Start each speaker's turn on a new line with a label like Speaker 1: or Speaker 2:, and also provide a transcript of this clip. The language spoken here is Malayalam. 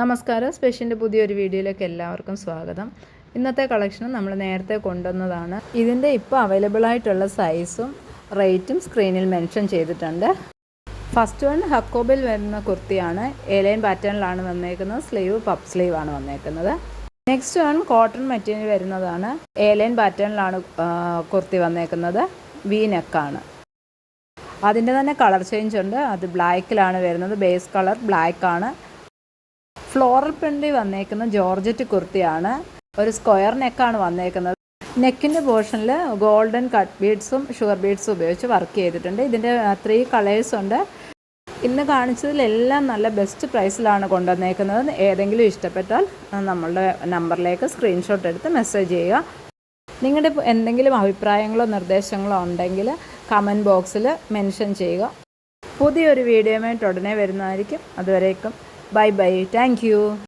Speaker 1: നമസ്കാരം. സ്പെഷ്യന്റെ പുതിയൊരു വീഡിയോയിലേക്ക് എല്ലാവർക്കും സ്വാഗതം. ഇന്നത്തെ കളക്ഷൻ നമ്മൾ നേരത്തെ കൊണ്ടുവന്നതാണ്. ഇതിന്റെ ഇപ്പോൾ അവൈലബിൾ ആയിട്ടുള്ള സൈസും റേറ്റും സ്ക്രീനിൽ മെൻഷൻ ചെയ്തിട്ടുണ്ട്. ഫസ്റ്റ് വൺ ഹക്കോബിൽ വരുന്ന കുർത്തിയാണ്. ഏലൈൻ പാറ്റേണിലാണ് വന്നേക്കുന്നത്. സ്ലീവ് പപ്പ് സ്ലീവ് ആണ് വന്നേക്കുന്നത്. നെക്സ്റ്റ് വൺ കോട്ടൺ മെറ്റീരിയൽ വരുന്നതാണ്. ഏലൈൻ പാറ്റേണിലാണ് കുർത്തി വന്നേക്കുന്നത്. വി നെക്കാണ് അതിന്റെ തന്നെ കളർ ചേഞ്ച് ഉണ്ട്. അത് ബ്ലാക്കിലാണ് വരുന്നത്. ബേസ് കളർ ബ്ലാക്ക് ആണ്. ഫ്ലോറൽ പ്രിന്റിൽ വന്നേക്കുന്ന ജോർജറ്റ് കുർത്തിയാണ്. ഒരു സ്ക്വയർ നെക്കാണ് വന്നേക്കുന്നത്. നെക്കിന്റെ പോർഷനിൽ ഗോൾഡൻ കട്ട് ബീഡ്സും ഷുഗർ ബീഡ്സും ഉപയോഗിച്ച് വർക്ക് ചെയ്തിട്ടുണ്ട്. ഇതിന്റെ ത്രീ കളേഴ്സ് ഉണ്ട്. ഇന്ന് കാണിച്ചതിലെല്ലാം നല്ല ബെസ്റ്റ് പ്രൈസിലാണ് കൊണ്ടുവന്നേക്കുന്നത്. ഏതെങ്കിലും ഇഷ്ടപ്പെട്ടാൽ നമ്മളുടെ നമ്പറിലേക്ക് സ്ക്രീൻഷോട്ട് എടുത്ത് മെസ്സേജ് ചെയ്യുക. നിങ്ങളുടെ എന്തെങ്കിലും അഭിപ്രായങ്ങളോ നിർദ്ദേശങ്ങളോ ഉണ്ടെങ്കിൽ കമന്റ് ബോക്സിൽ മെൻഷൻ ചെയ്യുക. പുതിയൊരു വീഡിയോയുമായിട്ട് ഉടനെ വരുന്നതായിരിക്കും. അതുവരേക്കും bye bye. Thank you.